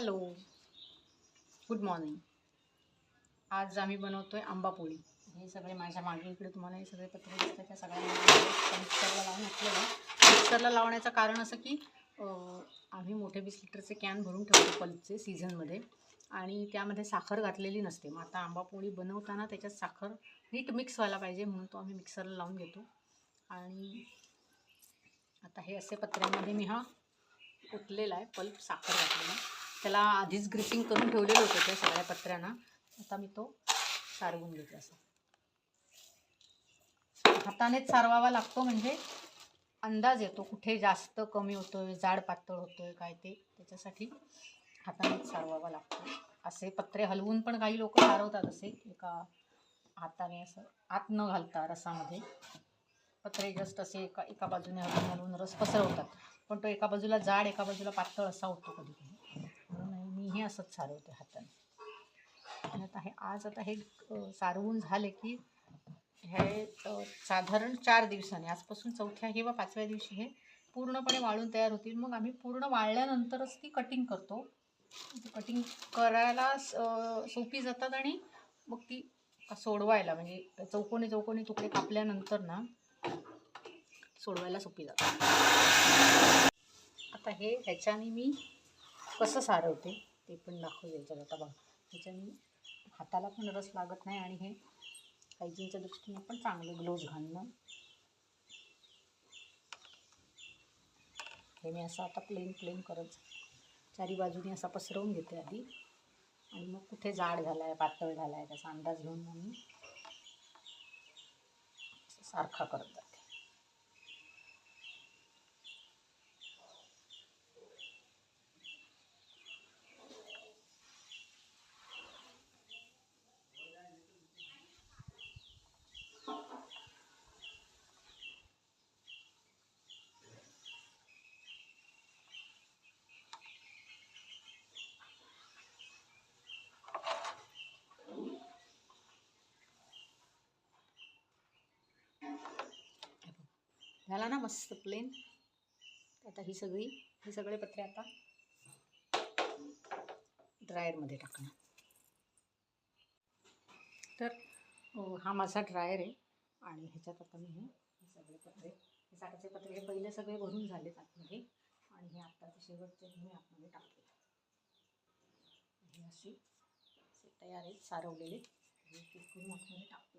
Hello. Good morning. आज आम्ही बनवतो आहे आंबापोळी हे सगळे माझ्या मागे इकडे तुम्हाला हे सगळे पत्र दिसतात त्या सगळ्या मिक्सरला लावून घातलेलं आहे. मिक्सरला लावण्याचं कारण असं की आम्ही मोठे वीस लिटरचे कॅन भरून ठेवतो पल्पचे सीझनमध्ये आणि त्यामध्ये साखर घातलेली नसते. मग आता आंबापोळी बनवताना त्याच्यात साखर नीट मिक्स व्हायला पाहिजे म्हणून तो आम्ही मिक्सरला लावून घेतो. आणि आता हे असे पत्र्यामध्ये मी हा उठलेला आहे पल्प साखर घातलेला. त्याला आधीच ग्रिपिंग करून ठेवलेलं होतं त्या सगळ्या पत्र्यांना. आता मी तो सारवून घेते असं. हातानेच सारवावा लागतो म्हणजे अंदाज येतो कुठे जास्त कमी होतोय जाड पातळ होतोय काय ते. त्याच्यासाठी हातानेच सारवावा लागतो. असे पत्रे हलवून पण काही लोक सारवतात असे. एका हाताने असं आत न घालता रसामध्ये. पत्रे जस्ट असे एका एका बाजूने हलवून हलवून रस पसरवतात. पण तो एका बाजूला जाड एका बाजूला पातळ असा होतो कधी कधी. हे असंच सारवते हाताने. आणि आता हे आज आता हे सारवून झाले की हे साधारण चार दिवसांनी आजपासून चौथ्या किंवा पाचव्या दिवशी हे पूर्णपणे वाळून तयार होतील. मग आम्ही पूर्ण वाळल्यानंतरच ती कटिंग करतो. कटिंग करायला स- सोपी जातात आणि मग ती सोडवायला म्हणजे चौकोनी चौकोनी तुकडे कापल्यानंतर ना सोडवायला सोपी जातात. आता हे ह्याच्याने मी कसं सारवते? ते पण दाखवते याच्यात आता बघा. त्याच्याने हाताला पण रस लागत नाही आणि हे हायजीनच्या दृष्टीने पण चांगले ग्लोव्ज घालणं. हे मी असं आता प्लेन प्लेन करत चारी बाजूनी असा पसरवून घेते आधी. आणि मग कुठे जाड झाला आहे पातळ झाला आहे त्याचा अंदाज घेऊन मग मी सारखा करतात. झाला ना मस्त प्लेन आता ही सगळी ही सगळे पत्रे आता ड्रायरमध्ये टाकणार. तर हा माझा ड्रायर आहे आणि ह्याच्यात आता मी हे सगळे पत्रे हे साठाचे पत्रे हे पहिले सगळे भरून झालेत आतमध्ये आणि हे आत्ताचे शेवटचे मी आतमध्ये टाकले हे असे तयार आहेत सारवलेले. हे करून आतमध्ये टाकतो.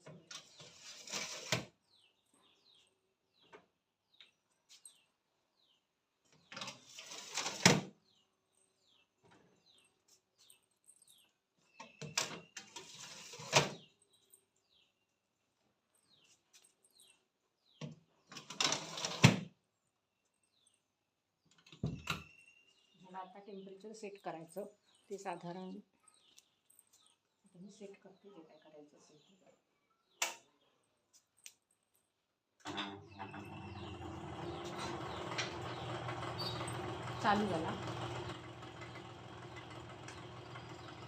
आता टेम्परेचर सेट करायचं. ते साधारण आता मी सेट करते जे काय करायचं असेल ते चालू झाला.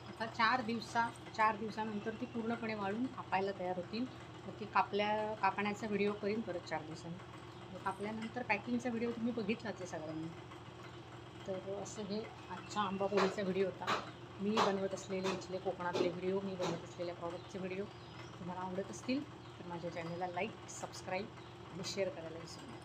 आता चार दिवसा चार दिवसानंतर ती पूर्णपणे वाळून कापायला तयार होतील. मग ती कापल्या कापण्याचा व्हिडिओ करीन परत चार दिवसांनी. कापल्यानंतर पॅकिंगचा व्हिडिओ तुम्ही बघितलाच आहे सगळ्यांनी. तर असं हे आजच्या आंबापोळीचा व्हिडिओ होता. मी बनवत असलेले इथले कोकणातले व्हिडिओ मी बनवत असलेल्या प्रॉडक्टचे व्हिडिओ तुम्हाला आवडत असतील तर माझ्या चॅनलला लाईक सबस्क्राईब आणि शेअर करायला विसरू नका.